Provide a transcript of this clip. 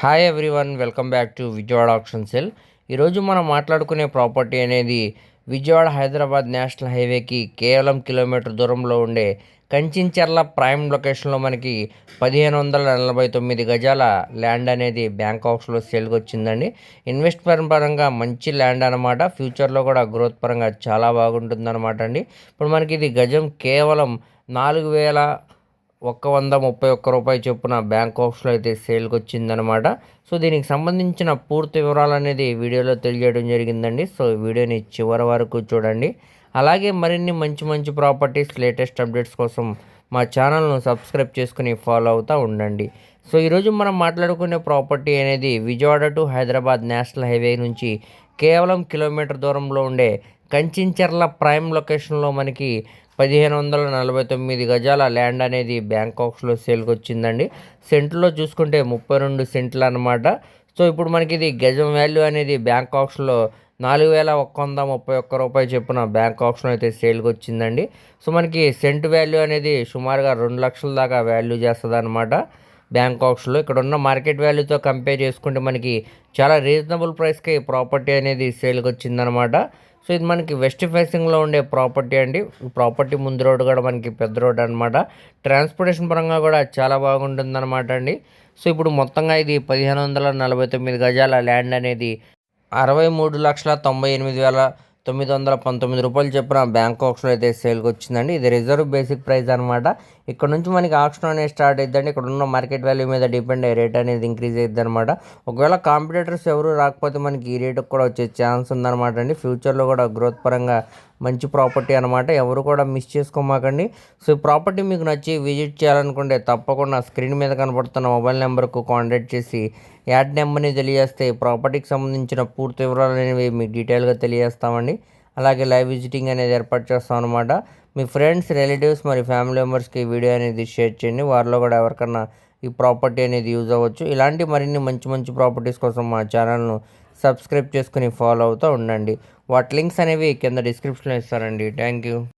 Hi everyone welcome back to Vijayawada option sell ఈరోజు మనం మాట్లాడుకునే ప్రాపర్టీ అనేది విజయవాడ హైదరాబాద్ నేషనల్ హైవేకి కేవలం కిలోమీటర్ దూరంలో ఉండే కంచించర్ల ప్రైమ్ లొకేషన్లో మనకి పదిహేను వందల నలభై తొమ్మిది గజాల ల్యాండ్ అనేది బ్యాంక్ ఆఫ్స్లో సేల్కి వచ్చిందండి. ఇన్వెస్ట్మెంట్ పరంగా మంచి ల్యాండ్ అనమాట ఫ్యూచర్లో కూడా గ్రోత్ పరంగా చాలా బాగుంటుంది అనమాట అండి. ఇప్పుడు మనకి ఇది గజం కేవలం నాలుగు వేల ఒక్క వంద ముప్పై ఒక్క రూపాయి చొప్పున బ్యాంక్ ఆఫ్స్లో అయితే సేల్కి వచ్చిందనమాట సో దీనికి సంబంధించిన పూర్తి వివరాలు అనేది వీడియోలో తెలియజేయడం జరిగిందండి. సో వీడియోని చివరి వరకు చూడండి. అలాగే మరిన్ని మంచి మంచి ప్రాపర్టీస్ లేటెస్ట్ అప్డేట్స్ కోసం మా ఛానల్ను సబ్స్క్రైబ్ చేసుకుని ఫాలో అవుతూ ఉండండి. సో ఈరోజు మనం మాట్లాడుకునే ప్రాపర్టీ అనేది Vijayawada to Hyderabad national highway నుంచి కేవలం కిలోమీటర్ దూరంలో ఉండే కంచించర్ల ప్రైమ్ లొకేషన్లో మనకి పదిహేను వందల నలభై తొమ్మిది గజాల ల్యాండ్ అనేది బ్యాంకాక్స్లో సేల్కి వచ్చిందండి సెంట్లో చూసుకుంటే ముప్పై రెండు సెంట్లు అనమాట సో ఇప్పుడు మనకి ఇది గజం వాల్యూ అనేది బ్యాంకాక్స్లో నాలుగు వేల ఒక్క వంద ముప్పై ఒక్క రూపాయి చొప్పున బ్యాంక్ ఆప్షన్ అయితే సేల్కి వచ్చిందండి సో మనకి సెంట్ వాల్యూ అనేది సుమారుగా రెండు లక్షల దాకా వాల్యూ చేస్తుంది అనమాట బ్యాంకాక్స్లో. ఇక్కడ ఉన్న మార్కెట్ వాల్యూతో కంపేర్ చేసుకుంటే మనకి చాలా రీజనబుల్ ప్రైస్కి ప్రాపర్టీ అనేది సేల్కి వచ్చిందనమాట సో ఇది మనకి వెస్ట్ ఫేసింగ్లో ఉండే ప్రాపర్టీ అండి. ప్రాపర్టీ ముందు రోడ్డు కూడా మనకి పెద్ద రోడ్ అనమాట ట్రాన్స్పోర్టేషన్ పరంగా కూడా చాలా బాగుంటుందనమాట అండి. సో ఇప్పుడు మొత్తంగా ఇది పదిహేను వందల నలభై తొమ్మిది గజాల ల్యాండ్ అనేది అరవై మూడు లక్షల తొంభై ఎనిమిది వేల తొమ్మిది వందల పంతొమ్మిది రూపాయలు చెప్పిన బ్యాంక్ ఆప్షన్ అయితే సేల్కి వచ్చిందండి ఇది రిజర్వ్ బేసిక్ ప్రైస్ అనమాట ఇక్కడ నుంచి మనకి ఆప్షన్ అనేది స్టార్ట్ అయిద్దండి. ఇక్కడ ఉన్న మార్కెట్ వాల్యూ మీద డిపెండ్ అయ్యే రేట్ అనేది ఇంక్రీజ్ అయ్యింది అనమాట ఒకవేళ కాంపిటేటర్స్ ఎవరు రాకపోతే మనకి ఈ రేటుకు కూడా వచ్చే ఛాన్స్ ఉందన్నమాట అండి. ఫ్యూచర్లో కూడా గ్రోత్ పరంగా మంచి ప్రాపర్టీ అనమాట ఎవరు కూడా మిస్ చేసుకోమాకండి. సో ఈ ప్రాపర్టీ మీకు నచ్చి విజిట్ చేయాలనుకుంటే తప్పకుండా స్క్రీన్ మీద కనబడుతున్న మొబైల్ నెంబర్కు కాంటాక్ట్ చేసి యాడ్ నెంబర్ని తెలియజేస్తే ప్రాపర్టీకి సంబంధించిన పూర్తి వివరాలు అనేవి మీకు డీటెయిల్గా తెలియజేస్తామండి. అలాగే లైవ్ విజిటింగ్ అనేది ఏర్పాటు చేస్తాం అనమాట మీ ఫ్రెండ్స్ రిలేటివ్స్ మరి ఫ్యామిలీ మెంబర్స్కి వీడియో అనేది షేర్ చేయండి. వారిలో కూడా ఎవరికన్నా ఈ ప్రాపర్టీ అనేది యూజ్ అవ్వచ్చు. ఇలాంటి మరిన్ని మంచి మంచి ప్రాపర్టీస్ కోసం మా ఛానల్ను సబ్స్క్రైబ్ చేసుకుని ఫాలో అవుతూ ఉండండి. వాటి లింక్స్ అనేవి కింద డిస్క్రిప్షన్లో ఇస్తారండి థ్యాంక్ యూ.